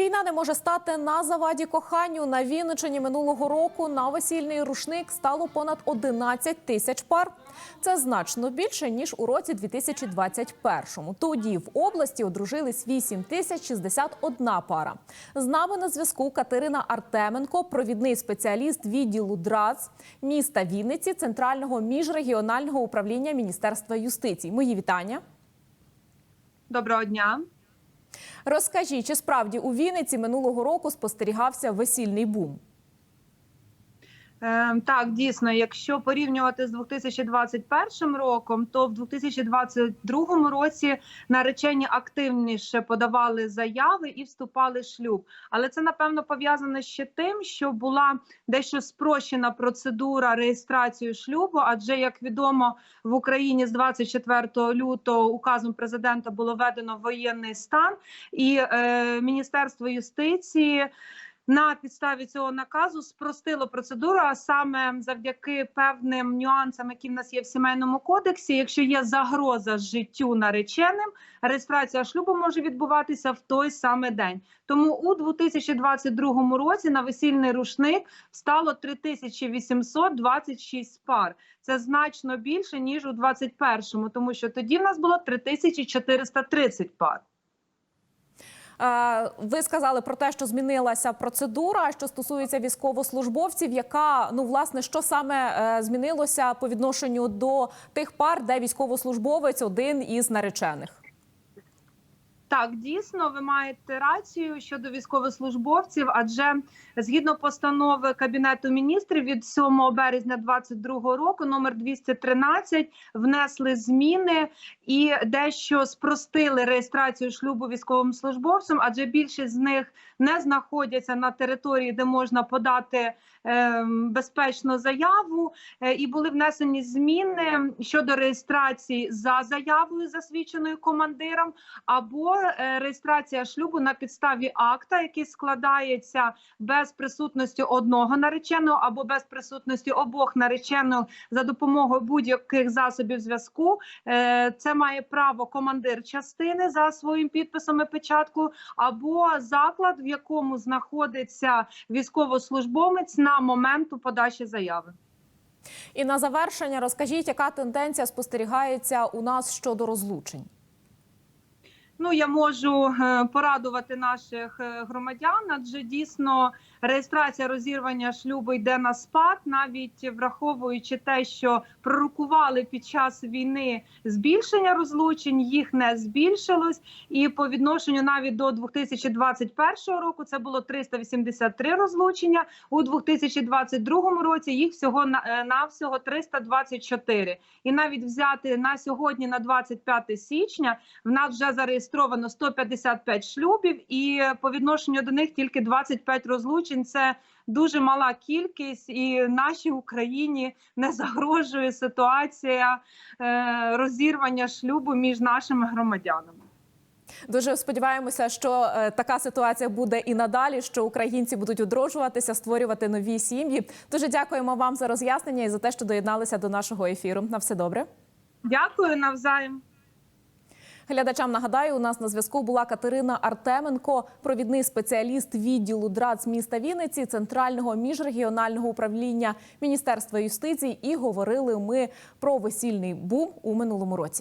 Війна не може стати на заваді коханню. На Вінничині минулого року на весільний рушник стало понад 11 тисяч пар. Це значно більше ніж у році 2021-му. Тоді в області одружились 8 тисяч 61 пара. З нами на зв'язку Катерина Артеменко, провідний спеціаліст відділу ДРАЦ міста Вінниці, центрального міжрегіонального управління Міністерства юстиції. Мої вітання. Доброго дня. Розкажіть, чи справді у Вінниці минулого року спостерігався весільний бум? Е, так, дійсно, якщо порівнювати з 2021 роком, то в 2022 році наречені активніше подавали заяви і вступали в шлюб. Але це напевно пов'язано ще тим, що була дещо спрощена процедура реєстрації шлюбу. Адже, як відомо, в Україні з 24 лютого указом президента було введено воєнний стан, і е, Міністерство юстиції. На підставі цього наказу спростило процедуру, а саме завдяки певним нюансам, які в нас є в сімейному кодексі. Якщо є загроза життю нареченим, реєстрація шлюбу може відбуватися в той самий день. Тому у 2022 році на весільний рушник стало 3826 пар. Це значно більше ніж у 2021, тому що тоді в нас було 3430 пар. Е, Ви сказали про те, що змінилася процедура, що стосується військовослужбовців. Яка ну власне що саме е, змінилося по відношенню до тих пар, де військовослужбовець один із наречених? Так, дійсно, ви маєте рацію щодо військовослужбовців, адже згідно постанови Кабінету міністрів від 7 березня 2022 року, номер 213, внесли зміни і дещо спростили реєстрацію шлюбу військовим службовцям, адже більшість з них не знаходяться на території, де можна подати е, безпечну заяву, е, і були внесені зміни щодо реєстрації за заявою, засвідченою командиром, або реєстрація шлюбу на підставі акта, який складається без присутності одного нареченого або без присутності обох наречених за допомогою будь-яких засобів зв'язку. Е, Це має право командир частини за своїм підписом і печатку, або заклад, в якому знаходиться військовослужбовець на моменту подачі заяви. І на завершення розкажіть, яка тенденція спостерігається у нас щодо розлучень? Ну, я можу е, порадувати наших е, громадян, адже дійсно реєстрація розірвання шлюбу йде на спад, навіть враховуючи те, що пророкували під час війни збільшення розлучень, їх не збільшилось. І по відношенню навіть до 2021 року це було 383 розлучення. У 2022 році їх всього на е, навсього 324. І навіть взяти на сьогодні, на 25 січня, в нас вже зареєстровано 155 шлюбів, і по відношенню до них тільки 25 розлучень. Це дуже мала кількість, і нашій Україні не загрожує ситуація е, розірвання шлюбу між нашими громадянами. Дуже сподіваємося, що е, така ситуація буде і надалі, що українці будуть одружуватися, створювати нові сім'ї. Дуже дякуємо вам за роз'яснення і за те, що доєдналися до нашого ефіру. На все добре. Дякую навзаєм. Глядачам нагадаю, у нас на зв'язку була Катерина Артеменко, провідний спеціаліст відділу ДРАЦ міста Вінниці, центрального міжрегіонального управління Міністерства юстиції. І говорили ми про весільний бум у минулому році.